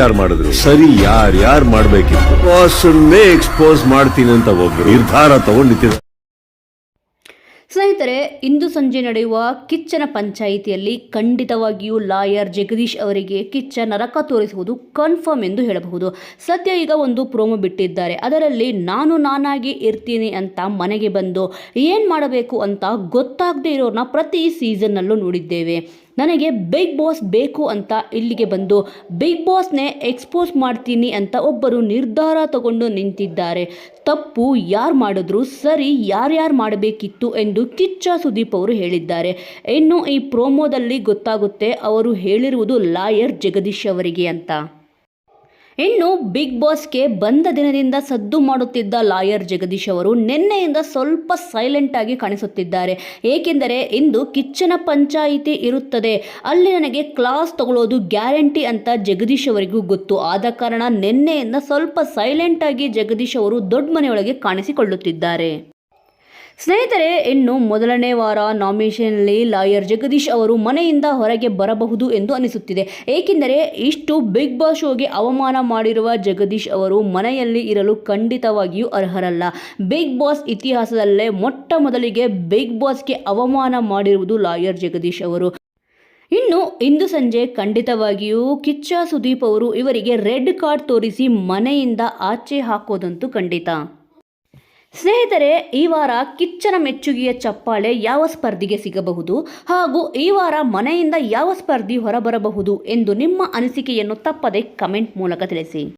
ಯಾರು ಮಾಡಿದ್ರು? ಸರಿ, ಯಾರು ಯಾರು ಮಾಡ್ಬೇಕಿತ್ತು? ಬಾಸನ್ನೇ ಎಕ್ಸ್ಪೋಸ್ ಮಾಡ್ತೀನಿ ಅಂತ ಒಬ್ರು. ನಿರ್ಧಾರ ತಗೊಂಡಿದ್ದೀರ. ಸ್ನೇಹಿತರೆ, ಇಂದು ಸಂಜೆ ನಡೆಯುವ ಕಿಚ್ಚನ ಪಂಚಾಯಿತಿಯಲ್ಲಿ ಖಂಡಿತವಾಗಿಯೂ ಲಾಯರ್ ಜಗದೀಶ್ ಅವರಿಗೆ ಕಿಚ್ಚ ನರಕ ತೋರಿಸುವುದು ಕನ್ಫರ್ಮ್ ಎಂದು ಹೇಳಬಹುದು. ಸದ್ಯ ಈಗ ಒಂದು ಪ್ರೋಮೋ ಬಿಟ್ಟಿದ್ದಾರೆ. ಅದರಲ್ಲಿ ನಾನು ನಾನಾಗಿ ಇರ್ತೀನಿ ಅಂತ ಮನೆಗೆ ಬಂದು ಏನು ಮಾಡಬೇಕು ಅಂತ ಗೊತ್ತಾಗದೇ ಇರೋರನ್ನ ಪ್ರತಿ ಸೀಸನ್ನಲ್ಲೂ ನೋಡಿದ್ದೇವೆ. ನನಗೆ ಬಿಗ್ ಬಾಸ್ ಬೇಕು ಅಂತ ಇಲ್ಲಿಗೆ ಬಂದು ಬಿಗ್ ಬಾಸ್ನೇ ಎಕ್ಸ್ಪೋಸ್ ಮಾಡ್ತೀನಿ ಅಂತ ಒಬ್ಬರು ನಿರ್ಧಾರ ತಗೊಂಡು ನಿಂತಿದ್ದಾರೆ. ತಪ್ಪು ಯಾರು ಮಾಡಿದ್ರು ಸರಿ ಯಾರ್ಯಾರು ಮಾಡಬೇಕಿತ್ತು ಎಂದು ಕಿಚ್ಚ ಸುದೀಪ್ ಅವರು ಹೇಳಿದ್ದಾರೆ. ಇನ್ನು ಈ ಪ್ರೋಮೋದಲ್ಲಿ ಗೊತ್ತಾಗುತ್ತೆ ಅವರು ಹೇಳಿರುವುದು ಲಾಯರ್ ಜಗದೀಶ್ ಅವರಿಗೆ ಅಂತ. ಇನ್ನು ಬಿಗ್ ಬಾಸ್ಗೆ ಬಂದ ದಿನದಿಂದ ಸದ್ದು ಮಾಡುತ್ತಿದ್ದ ಲಾಯರ್ ಜಗದೀಶ್ ಅವರು ನಿನ್ನೆಯಿಂದ ಸ್ವಲ್ಪ ಸೈಲೆಂಟ್ ಆಗಿ ಕಾಣಿಸುತ್ತಿದ್ದಾರೆ. ಏಕೆಂದರೆ ಇಂದು ಕಿಚ್ಚನ ಪಂಚಾಯಿತಿ ಇರುತ್ತದೆ. ಅಲ್ಲಿ ನನಗೆ ಕ್ಲಾಸ್ ತಗೊಳ್ಳೋದು ಗ್ಯಾರಂಟಿ ಅಂತ ಜಗದೀಶ್ ಅವರಿಗೂ ಗೊತ್ತು. ಆದ ಕಾರಣ ನಿನ್ನೆಯಿಂದ ಸ್ವಲ್ಪ ಸೈಲೆಂಟ್ ಆಗಿ ಜಗದೀಶ್ ಅವರು ದೊಡ್ಡ ಮನೆಯೊಳಗೆ ಕಾಣಿಸಿಕೊಳ್ಳುತ್ತಿದ್ದಾರೆ. ಸ್ನೇಹಿತರೆ, ಇನ್ನು ಮೊದಲನೇ ವಾರ ನಾಮಿನೇಷನ್ನಲ್ಲಿ ಲಾಯರ್ ಜಗದೀಶ್ ಅವರು ಮನೆಯಿಂದ ಹೊರಗೆ ಬರಬಹುದು ಎಂದು ಅನಿಸುತ್ತಿದೆ. ಏಕೆಂದರೆ, ಇಷ್ಟು ಬಿಗ್ ಬಾಸ್ ಶೋಗೆ ಅವಮಾನ ಮಾಡಿರುವ ಜಗದೀಶ್ ಅವರು ಮನೆಯಲ್ಲಿ ಇರಲು ಖಂಡಿತವಾಗಿಯೂ ಅರ್ಹರಲ್ಲ. ಬಿಗ್ ಬಾಸ್ ಇತಿಹಾಸದಲ್ಲೇ ಮೊಟ್ಟ ಮೊದಲಿಗೆ ಬಿಗ್ ಬಾಸ್ಗೆ ಅವಮಾನ ಮಾಡಿರುವುದು ಲಾಯರ್ ಜಗದೀಶ್ ಅವರು. ಇನ್ನು ಇಂದು ಸಂಜೆ ಖಂಡಿತವಾಗಿಯೂ ಕಿಚ್ಚ ಸುದೀಪ್ ಅವರು ಇವರಿಗೆ ರೆಡ್ ಕಾರ್ಡ್ ತೋರಿಸಿ ಮನೆಯಿಂದ ಆಚೆ ಹಾಕೋದಂತೂ ಖಂಡಿತ. ಸ್ನೇಹಿತರೆ, ಈ ವಾರ ಕಿಚ್ಚನ ಮೆಚ್ಚುಗೆಯ ಚಪ್ಪಾಳೆ ಯಾವ ಸ್ಪರ್ಧಿಗೆ ಸಿಗಬಹುದು ಹಾಗೂ ಈ ವಾರ ಮನೆಯಿಂದ ಯಾವ ಸ್ಪರ್ಧಿ ಹೊರಬರಬಹುದು ಎಂದು ನಿಮ್ಮ ಅನಿಸಿಕೆಯನ್ನು ತಪ್ಪದೆ ಕಮೆಂಟ್ ಮೂಲಕ ತಿಳಿಸಿ.